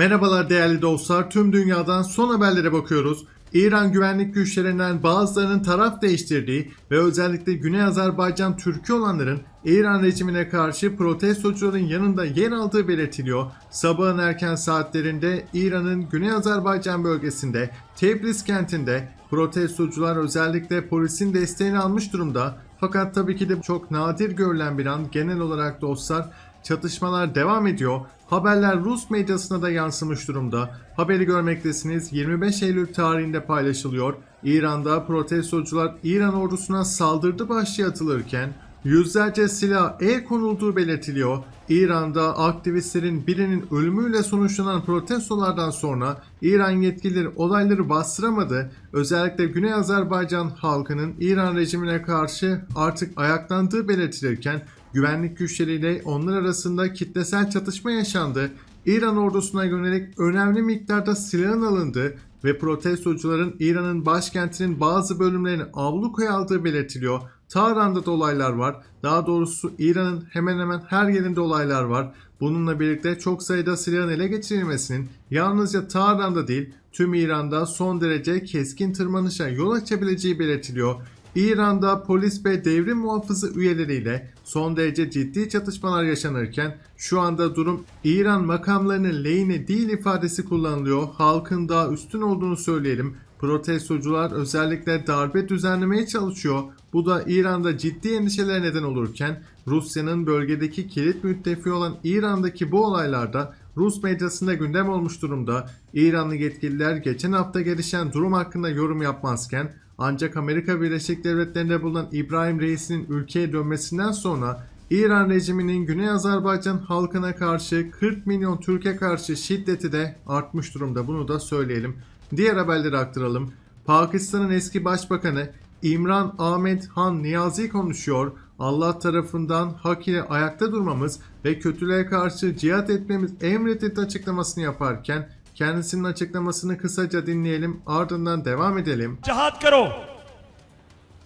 Merhabalar değerli dostlar. Tüm dünyadan son haberlere bakıyoruz. İran güvenlik güçlerinden bazılarının taraf değiştirdiği ve özellikle Güney Azerbaycan Türk'ü olanların İran rejimine karşı protestocuların yanında yer aldığı belirtiliyor. Sabahın erken saatlerinde İran'ın Güney Azerbaycan bölgesinde Tebriz kentinde protestocular özellikle polisin desteğini almış durumda. Fakat tabii ki de çok nadir görülen bir an genel olarak dostlar Çatışmalar devam ediyor. Haberler Rus medyasına da yansımış durumda. Haberi görmektesiniz. 25 Eylül tarihinde paylaşılıyor. İran'da protestocular İran ordusuna saldırdı başlığı atılırken yüzlerce silah el konulduğu belirtiliyor. İran'da aktivistlerin birinin ölümüyle sonuçlanan protestolardan sonra İran yetkilileri olayları bastıramadı. Özellikle Güney Azerbaycan halkının İran rejimine karşı artık ayaklandığı belirtilirken güvenlik güçleriyle onlar arasında kitlesel çatışma yaşandı. İran ordusuna yönelik önemli miktarda silahın alındı ve protestocuların İran'ın başkentinin bazı bölümlerini ablukaya aldığı belirtiliyor. Tahran'da da olaylar var. Daha doğrusu İran'ın hemen hemen her yerinde olaylar var. Bununla birlikte çok sayıda silahın ele geçirilmesinin yalnızca Tahran'da değil tüm İran'da son derece keskin tırmanışa yol açabileceği belirtiliyor. İran'da polis ve devrim muhafızı üyeleriyle son derece ciddi çatışmalar yaşanırken şu anda durum İran makamlarının lehine değil ifadesi kullanılıyor. Halkın daha üstün olduğunu söyleyelim. Protestocular özellikle darbe düzenlemeye çalışıyor. Bu da İran'da ciddi endişeler neden olurken Rusya'nın bölgedeki kilit müttefiği olan İran'daki bu olaylarda Rus medyasında gündem olmuş durumda. İranlı yetkililer geçen hafta gelişen durum hakkında yorum yapmazken ancak Amerika Birleşik Devletleri'nde bulunan İbrahim Reis'in ülkeye dönmesinden sonra İran rejiminin Güney Azerbaycan halkına karşı 40 milyon Türk'e karşı şiddeti de artmış durumda. Bunu da söyleyelim. Diğer haberleri aktaralım. Pakistan'ın eski başbakanı İmran Ahmet Han Niyazi konuşuyor. Allah tarafından hak ile ayakta durmamız ve kötülüğe karşı cihat etmemiz emredildi açıklamasını yaparken Kendisinin açıklamasını kısaca dinleyelim ardından devam edelim. Cihat karo.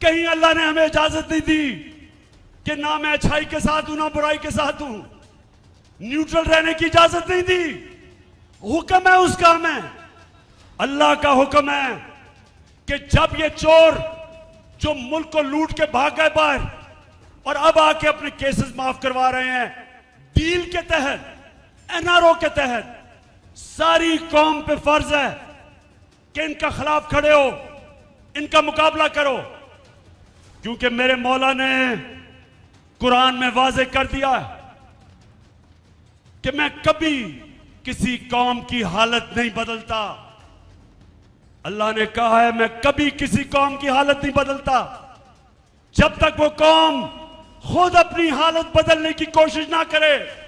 کہیں اللہ نے ہمیں اجازت نہیں دی کہ نہ میں اچھائی کے ساتھ ہوں نہ برائی کے ساتھ ہوں نیوٹرل رہنے کی اجازت نہیں دی حکم ہے اس کا ہمیں اللہ کا حکم ہے کہ جب یہ چور جو ملک کو لوٹ کے بھاگ گئے باہر اور اب آ کے اپنے کیسز معاف کروا رہے ہیں ڈیل کے تحت این آر او کے تحت ساری قوم پہ فرض ہے کہ ان کا خلاف کھڑے ہو، ان کا مقابلہ کرو۔ کیونکہ میرے مولا نے قرآن میں واضح کر دیا ہے کہ میں کبھی کسی قوم کی حالت نہیں بدلتا۔ اللہ نے کہا ہے، میں کبھی کسی قوم کی حالت نہیں بدلتا۔ جب تک وہ قوم خود اپنی حالت بدلنے کی کوشش نہ کرے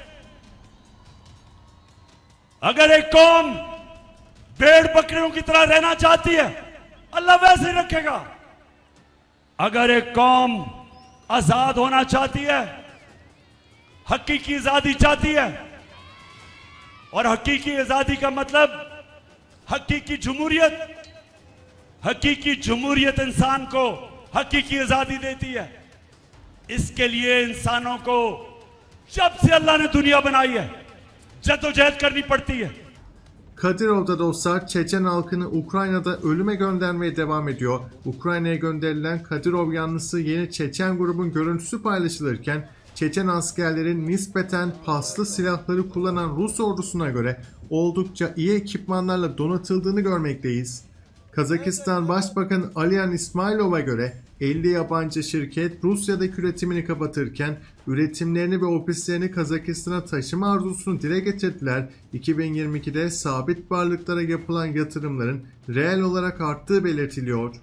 اگر ایک قوم بیڑ بکریوں کی طرح رہنا چاہتی ہے، اللہ ویسے رکھے گا۔ اگر ایک قوم آزاد ہونا چاہتی ہے، حقیقی آزادی چاہتی ہے، اور حقیقی آزادی کا مطلب حقیقی جمہوریت حقیقی جمہوریت انسان کو حقیقی آزادی دیتی ہے۔ اس کے لیے انسانوں کو جب سے اللہ نے دنیا بنائی ہے जद्दोजहद करनी पड़ती है Kadirov'da dostlar Çeçen halkını Ukrayna'da ölüme göndermeye devam ediyor. Ukrayna'ya gönderilen Kadirov yanlısı yeni Çeçen grubun görüntüsü paylaşılırken Çeçen askerlerin nispeten paslı silahları kullanan Rus ordusuna göre oldukça iyi ekipmanlarla donatıldığını görmekteyiz. Kazakistan Başbakanı Aliyan İsmailov'a göre 50 yabancı şirket Rusya'daki üretimini kapatırken üretimlerini ve ofislerini Kazakistan'a taşıma arzusunu dile getirdiler. 2022'de sabit varlıklara yapılan yatırımların reel olarak arttığı belirtiliyor.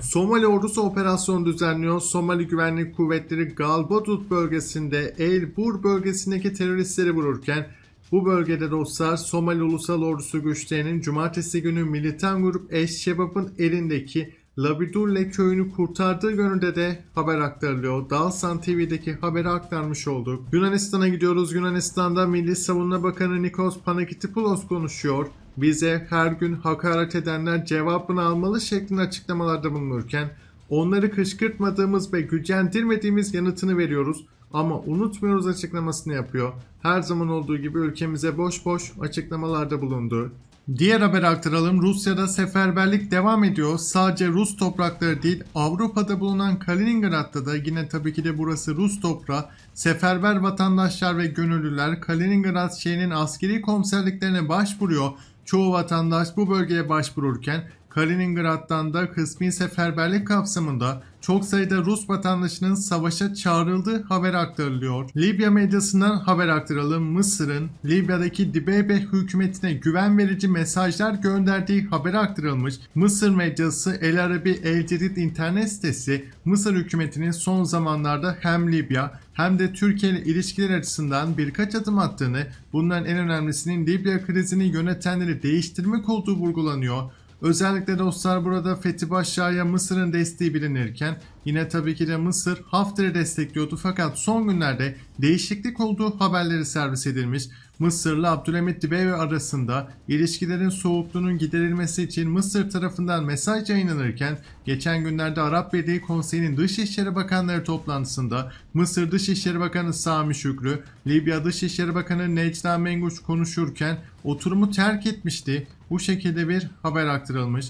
Somali ordusu operasyon düzenliyor. Somali Güvenlik Kuvvetleri Galbadut bölgesinde El Bur bölgesindeki teröristleri vururken bu bölgede dostlar Somali Ulusal Ordusu güçlerinin cumartesi günü militan grup Eş-Şebab'ın elindeki Labidulle köyünü kurtardığı yönünde de haber aktarılıyor. Dalsan TV'deki haberi aktarmış olduk. Yunanistan'a gidiyoruz. Yunanistan'da Milli Savunma Bakanı Nikos Panagitopoulos konuşuyor. Bize her gün hakaret edenler cevabını almalı şeklinde açıklamalarda bulunurken onları kışkırtmadığımız ve gücendirmediğimiz yanıtını veriyoruz. ama unutmuyoruz açıklamasını yapıyor. Her zaman olduğu gibi ülkemize boş boş açıklamalarda bulundu. Diğer haber aktaralım. Rusya'da seferberlik devam ediyor. Sadece Rus toprakları değil Avrupa'da bulunan Kaliningrad'da da yine tabii ki de burası Rus toprağı. Seferber vatandaşlar ve gönüllüler Kaliningrad şehrinin askeri komiserliklerine başvuruyor. Çoğu vatandaş bu bölgeye başvururken Kaliningrad'dan da kısmi seferberlik kapsamında çok sayıda Rus vatandaşının savaşa çağrıldığı haber aktarılıyor. Libya medyasından haber aktaralım. Mısır'ın Libya'daki Dibeybe hükümetine güven verici mesajlar gönderdiği haber aktarılmış. Mısır medyası El Arabi El Cedid internet sitesi Mısır hükümetinin son zamanlarda hem Libya hem de Türkiye ile ilişkiler açısından birkaç adım attığını, bunların en önemlisinin Libya krizini yönetenleri değiştirmek olduğu vurgulanıyor. Özellikle dostlar burada Fethi Başşah'ya Mısır'ın desteği bilinirken yine tabii ki de Mısır Hafter'i destekliyordu fakat son günlerde değişiklik olduğu haberleri servis edilmiş. Mısır'la Abdülhamit Dibeyve arasında ilişkilerin soğukluğunun giderilmesi için Mısır tarafından mesaj yayınlanırken geçen günlerde Arap Birliği Konseyi'nin Dışişleri Bakanları toplantısında Mısır Dışişleri Bakanı Sami Şükrü, Libya Dışişleri Bakanı Necla Menguş konuşurken oturumu terk etmişti. Bu şekilde bir haber aktarılmış.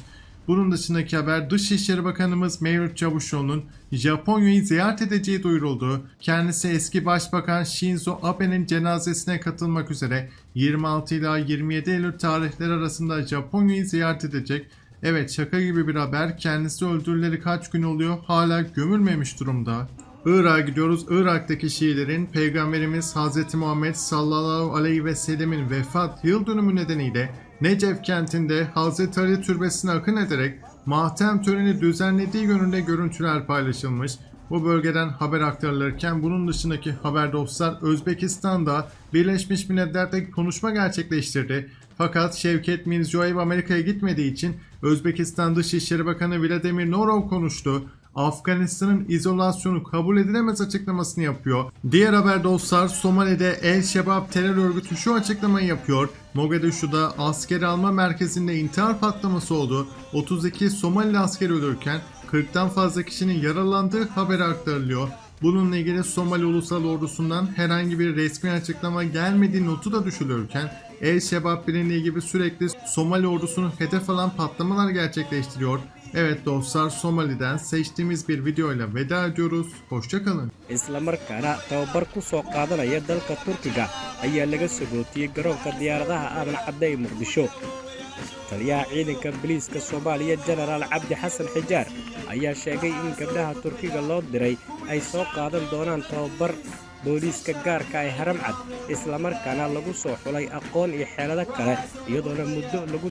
Bunun dışındaki haber Dışişleri Bakanımız Mevlüt Çavuşoğlu'nun Japonya'yı ziyaret edeceği duyuruldu. Kendisi eski Başbakan Shinzo Abe'nin cenazesine katılmak üzere 26 ila 27 Eylül tarihleri arasında Japonya'yı ziyaret edecek. Evet şaka gibi bir haber. Kendisi öldürüleri kaç gün oluyor hala gömülmemiş durumda. Irak'a gidiyoruz. Irak'taki Şiilerin Peygamberimiz Hz. Muhammed sallallahu aleyhi ve sellemin vefat yıl dönümü nedeniyle Necef kentinde Hz. Ali Türbesi'ne akın ederek matem töreni düzenlediği yönünde görüntüler paylaşılmış. Bu bölgeden haber aktarılırken bunun dışındaki haber dostlar Özbekistan'da Birleşmiş Milletler'de konuşma gerçekleştirdi. Fakat Şevket Mirziyoyev Amerika'ya gitmediği için Özbekistan Dışişleri Bakanı Vladimir Norov konuştu. Afganistan'ın izolasyonu kabul edilemez açıklamasını yapıyor. Diğer haber dostlar Somali'de El Şebab terör örgütü şu açıklamayı yapıyor. Mogadishu'da asker alma merkezinde intihar patlaması oldu. 32 Somali asker ölürken 40'tan fazla kişinin yaralandığı haberi aktarılıyor. Bununla ilgili Somali Ulusal Ordusu'ndan herhangi bir resmi açıklama gelmediği notu da düşülürken El Şebab Birliği gibi sürekli Somali ordusunu hedef alan patlamalar gerçekleştiriyor. Evet dostlar Somali'den seçtiğimiz bir videoyla veda ediyoruz. Hoşçakalın. islamarkaana tababar ku soo qaadanaya dalka turkiga. Ayaa laga sagootiyey garoonka diyaaradaha aadan cadde ee muqdisho taliyaha ciidanka biliiska soomaaliya jenaraal cabdi xasan xijaar ayaa sheegay in gabdhaha turkiga loo diray. Ay soo qaadan doonaan tababar booliiska gaarka ee haram cad islamarkaana lagu soo xulay aqoon iyo xeelado kale iyadoona muddo lagu